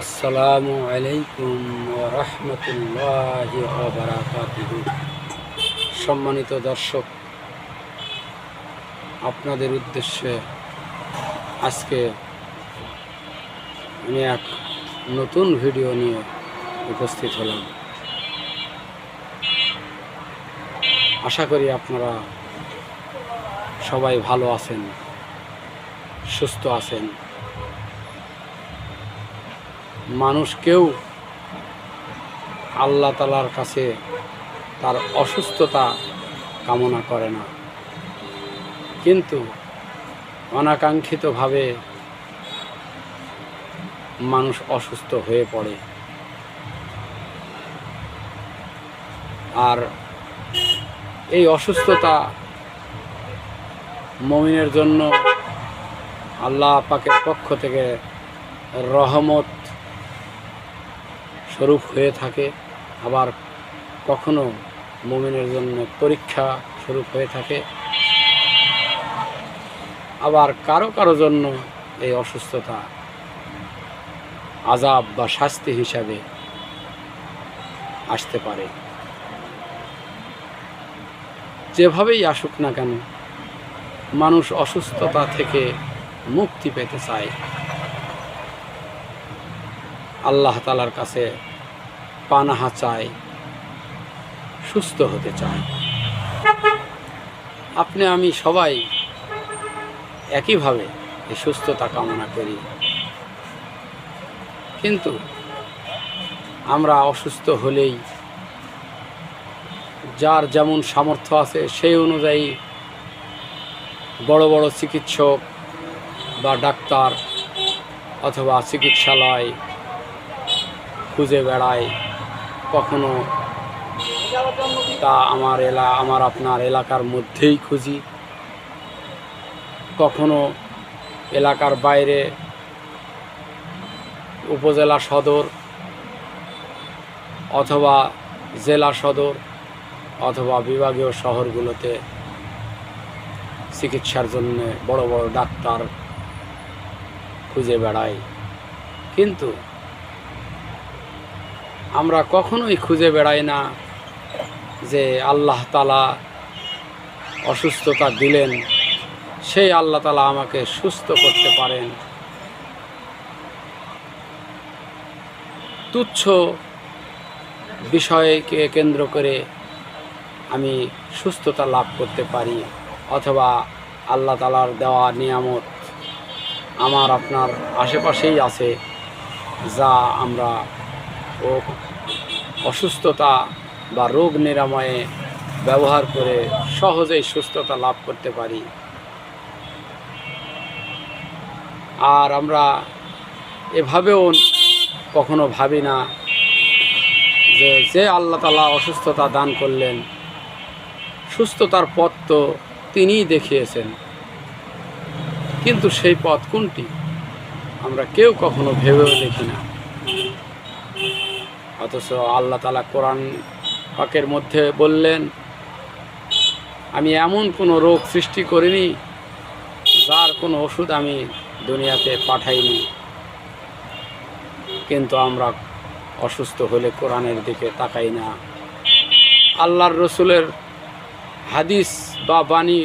আসসালামু আলাইকুম রহমতুল্লাহ সম্মানিত দর্শক, আপনাদের উদ্দেশ্যে আজকে আমি এক নতুন ভিডিও নিয়ে উপস্থিত হলাম। আশা করি আপনারা সবাই ভালো আছেন, সুস্থ আছেন। মানুষ কেউ আল্লাহ তালার কাছে তার অসুস্থতা কামনা করে না। কিন্তু অনাকাঙ্ক্ষিতভাবে মানুষ অসুস্থ হয়ে পড়ে। আর এই অসুস্থতা মমিনের জন্য আল্লাহ পাকের পক্ষ থেকে রহমত স্বরূপ হয়ে থাকে, আবার কখনো মোমিনের জন্য পরীক্ষা স্বরূপ হয়ে থাকে। আবার কারও কারও জন্য এই অসুস্থতা আজাব বা শাস্তি হিসাবে আসতে পারে। যেভাবেই আসুক না কেন, মানুষ অসুস্থতা থেকে মুক্তি পেতে চায়। আল্লাহ তালার কাছে পানাহা চায়, সুস্থ হতে চায়। আপনি, আমি সবাই একইভাবে এই সুস্থতা কামনা করি। কিন্তু আমরা অসুস্থ হলেই যার যেমন সামর্থ্য আছে সেই অনুযায়ী বড় বড় চিকিৎসক বা ডাক্তার অথবা চিকিৎসালয় খুঁজে বেড়াই কখনো। তা আমার এলা, আমার আপনার এলাকার মধ্যেই খুঁজি। কখনো এলাকার বাইরে উপজেলা সদর অথবা জেলা সদর অথবা বিভাগীয় শহরগুলোতে চিকিৎসার জন্য বড় বড় ডাক্তার খুঁজে বেড়াই কিন্তু আমরা কখনোই খুঁজে বেড়াই না যে আল্লাহ তালা অসুস্থতা দিলেন, সেই আল্লাহ তালা আমাকে সুস্থ করতে পারেন। তুচ্ছ বিষয়কে কেন্দ্র করে আমি সুস্থতা লাভ করতে পারি, অথবা আল্লাহ তালার দেওয়া নিয়ামত আমার আপনার আশেপাশেই আছে, যা আমরা ও অসুস্থতা বা রোগ নিরাময়ে ব্যবহার করে সহজেই সুস্থতা লাভ করতে পারি। আর আমরা এভাবেও কখনো ভাবি না যে যে আল্লাহ তালা অসুস্থতা দান করলেন, সুস্থতার পথ তো তিনিই দেখিয়েছেন। কিন্তু সেই পথ কোনটি? আমরা কেউ কখনো ভেবেও দেখি না। অথচ আল্লাহ তালা কোরআন পাকের মধ্যে বললেন, আমি এমন কোনো রোগ সৃষ্টি করিনি যার কোনো ওষুধ আমি দুনিয়াতে পাঠাইনি। কিন্তু আমরা অসুস্থ হলে কোরআনের দিকে তাকাই না। আল্লাহর রসুলের হাদিস বা বাণী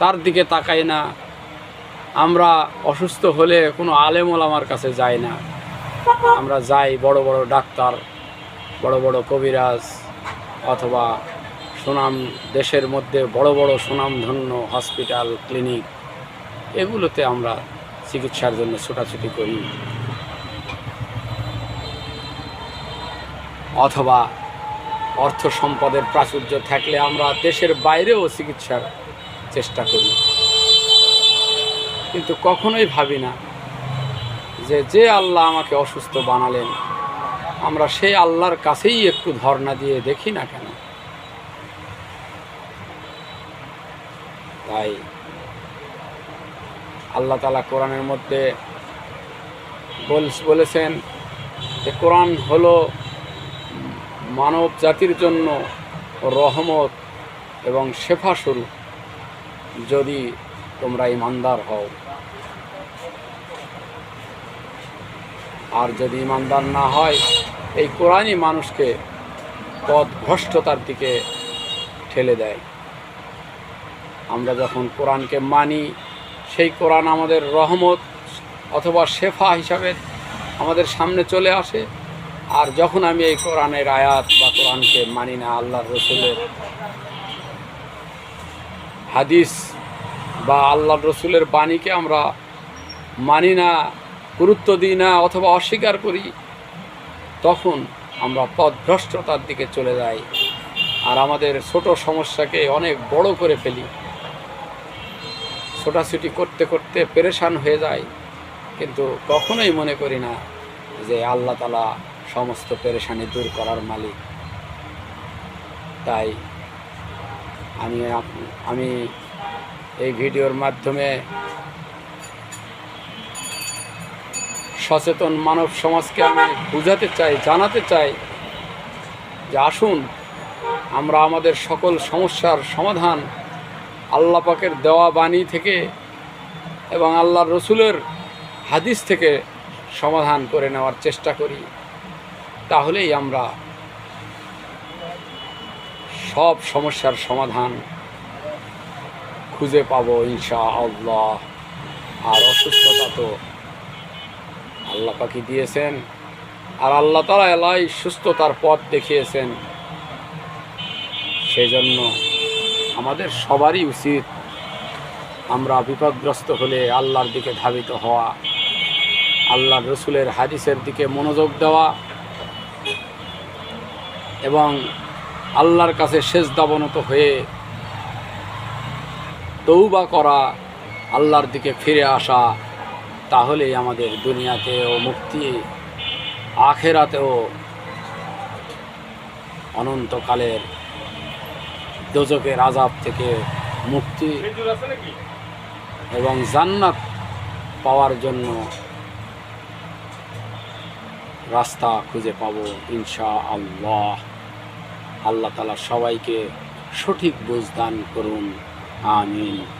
তার দিকে তাকাই না। আমরা অসুস্থ হলে কোনো আলেমল আমার কাছে যায় না। আমরা যাই বড় বড় ডাক্তার, বড় বড় কবিরাজ, অথবা সুনাম দেশের মধ্যে বড় বড় সুনামধন্য হসপিটাল, ক্লিনিক, এগুলোতে আমরা চিকিৎসার জন্য ছোটাছুটি করি। অথবা অর্থ সম্পদের প্রাচুর্য থাকলে আমরা দেশের বাইরেও চিকিৎসার চেষ্টা করি। কিন্তু কখনোই ভাবি না যে যে আল্লাহ আমাকে অসুস্থ বানালেন, আমরা সেই আল্লাহর কাছেই একটু ধর্ণা দিয়ে দেখি না কেন? তাই আল্লাহ তালা কোরআনের মধ্যে বলেছেন যে, কোরআন হলো মানব জাতির জন্য রহমত এবং শেফা স্বরূপ যদি তোমরা ইমানদার হও। আর যদি ইমানদার না হয়, এই কোরআনই মানুষকে পথ ভ্রষ্টতার দিকে ঠেলে দেয়। আমরা যখন কোরআনকে মানি, সেই কোরআন আমাদের রহমত অথবা শেফা হিসাবে আমাদের সামনে চলে আসে। আর যখন আমি এই কোরআনের আয়াত বা কোরআনকে মানি না, আল্লাহর রসুলের হাদিস বা আল্লাহর রসুলের বাণীকে আমরা মানি না গুরুত্ব দিই না অথবা অস্বীকার করি, তখন আমরা পথভ্রষ্টতার দিকে চলে যাই আর আমাদের ছোট সমস্যাকে অনেক বড় করে ফেলি। ছোটাছুটি করতে করতে পেরেশান হয়ে যায় কিন্তু কখনোই মনে করি না যে আল্লাহ তালা সমস্ত পেরেশানি দূর করার মালিক। তাই আমি আমি এই ভিডিওর মাধ্যমে সচেতন মানব সমাজকে আমি বুঝাতে চাই, জানাতে চাই যে আসুন, আমরা আমাদের সকল সমস্যার সমাধান আল্লাহ পাকের দেওয়া বাণী থেকে এবং আল্লাহর রসুলের হাদিস থেকে সমাধান করে নেওয়ার চেষ্টা করি। তাহলেই আমরা সব সমস্যার সমাধান খুঁজে পাবো ইনশা আল্লাহ আর অসুস্থতা তো আল্লাহ পাখি দিয়েছেন। আর আল্লাহ তালা এলাই সুস্থতার পথ দেখিয়েছেন। সেই জন্য আমাদের সবারই উচিত আমরা বিপদগ্রস্ত হলে আল্লাহর দিকে ধাবিত হওয়া আল্লাহ রসুলের হাদিসের দিকে মনোযোগ দেওয়া এবং আল্লাহর কাছে শেষ দাবনত হয়ে তৌবা করা, আল্লাহর দিকে ফিরে আসা তাহলেই আমাদের দুনিয়াতেও মুক্তি, আখেরাতেও অনন্তকালের দোজকের আজাব থেকে মুক্তি এবং জান্নাত পাওয়ার জন্য রাস্তা খুঁজে পাবো ইনশা আল্লাহ আল্লাহ তালা সবাইকে সঠিক বুঝদান করুন। আমিন।